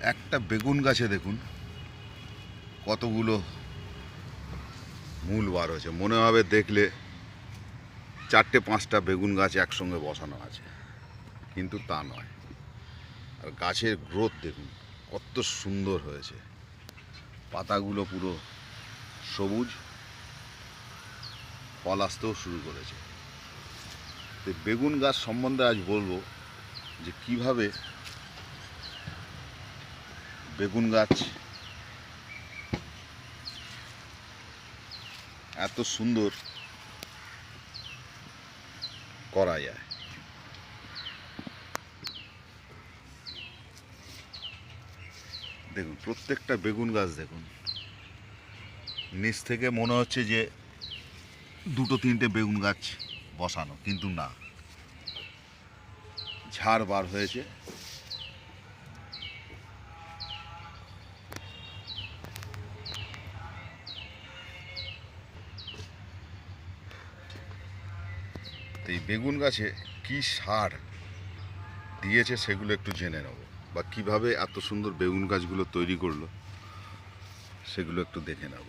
একটা বেগুন গাছে দেখুন, কতগুলো মূল বার হয়েছে। মনে হবে দেখলে চারটে পাঁচটা বেগুন গাছ একসঙ্গে বসানো আছে, কিন্তু তা নয়। আর গাছের গ্রোথ দেখুন, কত সুন্দর হয়েছে। পাতাগুলো পুরো সবুজ, ফল আসতেও শুরু করেছে। তো বেগুন গাছ সম্বন্ধে আজ বলব যে কীভাবে বেগুন গাছ। এত সুন্দর করা যায়। দেখুন, প্রত্যেকটা বেগুন গাছ দেখুন। নিচ থেকে মনে হচ্ছে যে দুটো তিনটে বেগুন গাছ বসানো, কিন্তু না। ঝাড় বার হয়েছে। তো এই বেগুন গাছে কি সার দিয়েছে সেগুলো একটু জেনে নেব। বা কীভাবে এত সুন্দর বেগুন গাছগুলো তৈরি করল সেগুলো একটু দেখে নেব।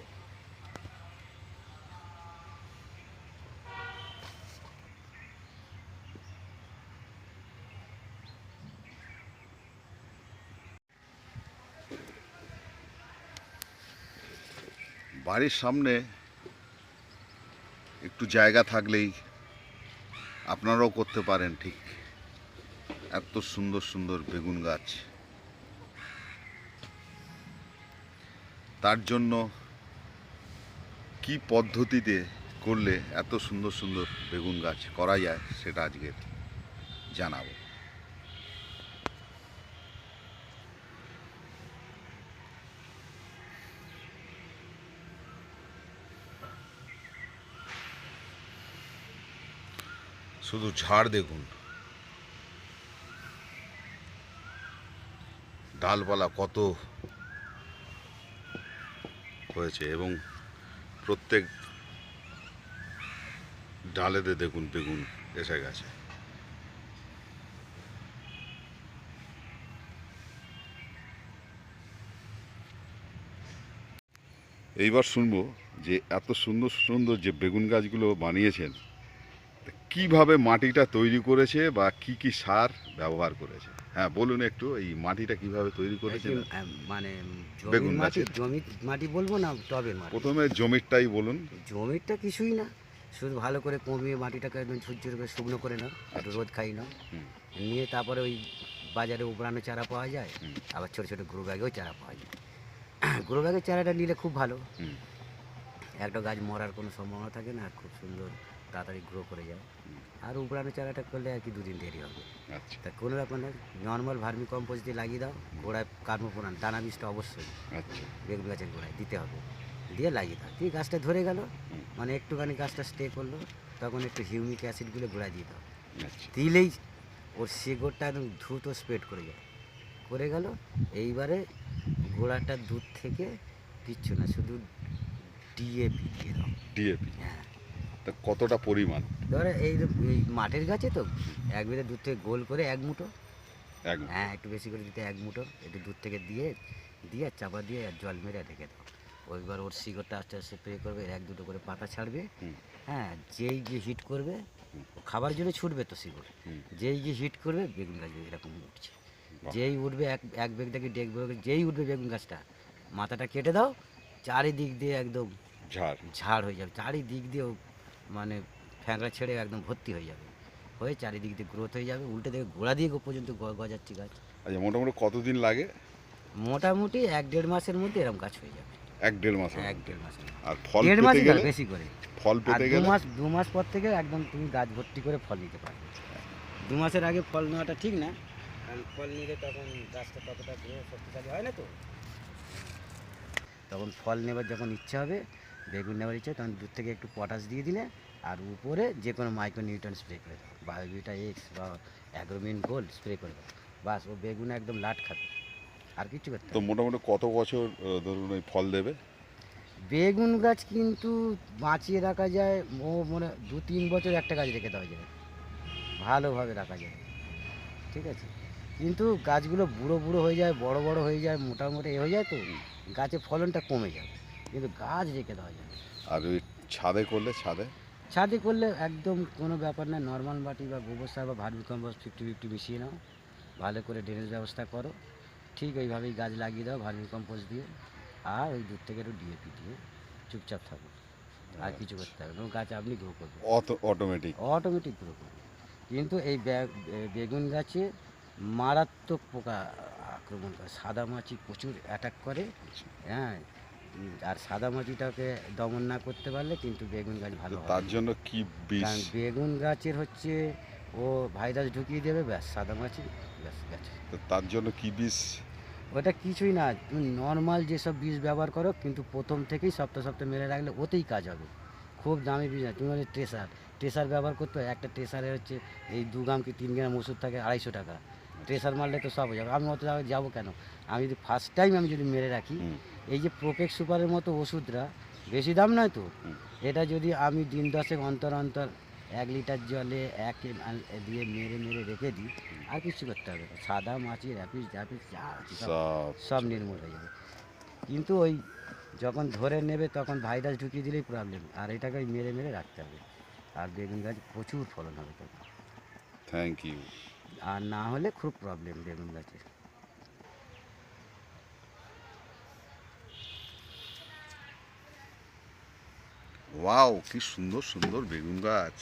বাড়ির সামনে একটু জায়গা থাকলেই আপনারাও করতে পারেন ঠিক। এত সুন্দর সুন্দর বেগুন গাছ। তার জন্য কি পদ্ধতিতে করলে এত সুন্দর সুন্দর বেগুন গাছ করা যায়, সেটা আজকে জানাব। শুধু ঝাড় দেখুন। ডালপালা কত হয়েছে এবং প্রত্যেক ডালেতে দেখুন বেগুন এসে গেছে। এইবার শুনব যে এত সুন্দর সুন্দর যে বেগুন গাছগুলো বানিয়েছেন কীভাবে মাটিটা তৈরি করেছে বা কি কি সার ব্যবহার করেছে? হ্যাঁ বলুন একটু এই মাটিটা কীভাবে তৈরি করেছে মানে বেগুন মাটি? জমি মাটি বলব না টবের মাটি? প্রথমে জমিরটাই বলুন। জমিটা কিছুই না শুধু ভালো করে কমিয়ে মাটিটাকে একদম ঝুরঝুর করে শুকনো করে নাও একটু আচ্ছা। রোদ খাই নাও। নিয়ে তারপরে ওই বাজারে উপরানো চারা পাওয়া যায় আবার ছোটো ছোটো গ্রো ব্যাগেও চারা পাওয়া যায়। গ্রো ব্যাগের চারাটা নিলে খুব ভালো। একটা গাছ মরার কোনো সম্ভাবনা থাকে না খুব সুন্দর তাড়াতাড়ি গ্রো করে যায়। আর উপরানো চারাটা করলে আর কি দুদিন দেরি হবে। আচ্ছা। তা কোনো ব্যাপার না নর্মাল ভার্মি কম্পোজ দিয়ে লাগিয়ে দাও গোড়ায় কার্মোপোনান দানা বীজটা অবশ্যই। আচ্ছা। বেগুন গাছের গোড়ায় দিতে হবে। দিয়ে লাগিয়ে দাও। দিয়ে গাছটা ধরে গেল মানে একটুখানি গাছটা স্টে করল তখন একটু হিউমিক অ্যাসিডগুলো গোড়ায় দিয়ে দাও। আচ্ছা। দিলেই ওর শিকড়টা একদম দ্রুত স্প্রেড করে যায়। করে গেল এইবারে গোড়াটা দুধ থেকে কিচ্ছু না শুধু ডিএপি দিয়ে দাও। ডিএপি হ্যাঁ। তা কতটা পরিমাণ? ধরো এই এই মাঠের গাছে তো এক বিঘা দুধ থেকে গোল করে এক মুঠো। এক হ্যাঁ একটু বেশি করে দিতে এক মুঠো একটু দুধ থেকে দিয়ে দিয়ে চাপা দিয়ে আর জল মেরে রেখে দাও। ওইবার ওর শিকড়টা আস্তে আস্তে স্প্রে করবে এক দুটো করে পাতা ছাড়বে। হ্যাঁ যেই যে হিট করবে খাবার জন্য ছুটবে তো শিকড়। যেই যে হিট করবে বেগুন গাছ এরকম উঠছে। যেই উঠবে এক এক বেগ থেকে ডেক বেগ যেই উঠবে বেগুন গাছটা মাথাটা কেটে দাও চারিদিক দিয়ে একদম ঝাড়। ঝাড় হয়ে যাবে। চারিদিক দিয়ে মানে ফ্যাঁকড়া ছেড়ে একদম ভর্তি হয়ে যাবে। হয়ে চারিদিক দিয়ে গ্রোথ হয়ে যাবে উল্টে দেখে গোড়া দিয়ে গো- পর্যন্ত গজাচ্ছি গাছ। আচ্ছা মোটামুটি কতদিন লাগে? মোটামুটি এক দেড় মাসের মধ্যে এরকম গাছ হয়ে যাবে। এক দেড় মাস এক দেড় মধ্যে। আর ফল দেড় মাস গেলে? বেশি করে। ফল পেতে দু গেলে? মাস দু মাস পর থেকে একদম তুমি গাছ ভর্তি করে ফল নিতে পারবে। দু মাসের আগে ফল নেওয়াটা ঠিক না কারণ ফল নিলে তখন গাছটা ততটা শক্তিশালী হয় না তো। তখন ফল নেবার যখন ইচ্ছা হবে বেগুন নেওয়ার ইচ্ছা তখন দূর থেকে একটু পটাশ দিয়ে দিলে আর উপরে যে কোনো মাইক্রো নিউটন স্প্রে করে দাও বায়োবিটা এক্স বা অ্যাগ্রোমিন গোল্ড স্প্রে করে দাও বাস ও বেগুন একদম লাট খাবে। আর কিছু করতে তো মোটামুটি কত বছর ধরুন ওই ফল দেবে? বেগুন গাছ কিন্তু বাঁচিয়ে রাখা যায় ও মনে দু তিন বছর একটা গাছ রেখে দেওয়া যায়। ভালোভাবে রাখা যায়। ঠিক আছে? কিন্তু গাছগুলো বুড়ো বুড়ো হয়ে যায় বড় বড় হয়ে যায় মোটামুটি এ হয়ে যায় তো গাছের ফলনটা কমে যায় কিন্তু গাছ রেখে দেওয়া যায়। আর ওই ছাদে করলে ছাদে? ছাদে করলে একদম কোনো ব্যাপার না নর্মাল মাটি বা গোবর সার বা ভার্মি কম্পোস্ট ফিফটি ফিফটি মিশিয়ে নাও ভালো করে ড্রেনেজ ব্যবস্থা করো ঠিক এইভাবেই গাছ লাগিয়ে দাও ভার্মি কম্পোস্ট দিয়ে আর ওই দূর থেকে একটু ডিএপি দিয়ে চুপচাপ থাকো আর কিছু করতে হবে না গাছ আপনি গ্রো করবেন অটোমেটিক অটোমেটিক গ্রো করবে কিন্তু এই বেগুন গাছে মারাত্মক পোকা আক্রমণ করে সাদা মাছি প্রচুর অ্যাটাক করে হ্যাঁ উম, আর সাদা মাছিটাকে দমন না করতে পারলে কিন্তু বেগুন গাছ ভালো তার জন্য কি বিষ? বেগুন গাছের হচ্ছে ও ভাইরাস ঢুকিয়ে দেবে ব্যাস সাদা মাছি ব্যাস গেছে তো তার জন্য কি বিষ? ওটা কিছুই না তুমি নর্মাল যেসব বীজ ব্যবহার করো কিন্তু প্রথম থেকেই সপ্তাহ সপ্তাহ মেরে রাখলে ওতেই কাজ হবে। খুব দামি বীজ না তুমি ট্রেসার ট্রেসার ব্যবহার করতে হয় একটা ট্রেসারে হচ্ছে এই দু গ্রাম কি তিন গ্রাম ওষুধ থাকে আড়াইশো টাকা। ট্রেসার মারলে তো সব হয়ে যাবে। আমি অত জায়গায় যাব কেন? আমি যদি ফার্স্ট টাইম আমি যদি মেরে রাখি এই যে প্রোপেক সুপারের মতো ওষুধরা বেশি দাম নয় তো? এটা যদি আমি দিন দশেক অন্তর অন্তর এক লিটার জলে এক দিয়ে মেরে মেরে রেখে দিই আর কিছু করতে হবে না। সাদা মাছি র্যাপিস র্যাপিস যা সব নির্মূল হয়ে যাবে। কিন্তু ওই যখন ধরে নেবে তখন ভাইরাস ঢুকিয়ে দিলেই প্রবলেম আর এটাকে মেরে মেরে রাখতে হবে। আর বেগুন গাছ প্রচুর ফলন হবে তখন। থ্যাংক ইউ আর না হলে খুব প্রবলেম বেগুন গাছের। ওয়াও কি সুন্দর সুন্দর বেগুন গাছ।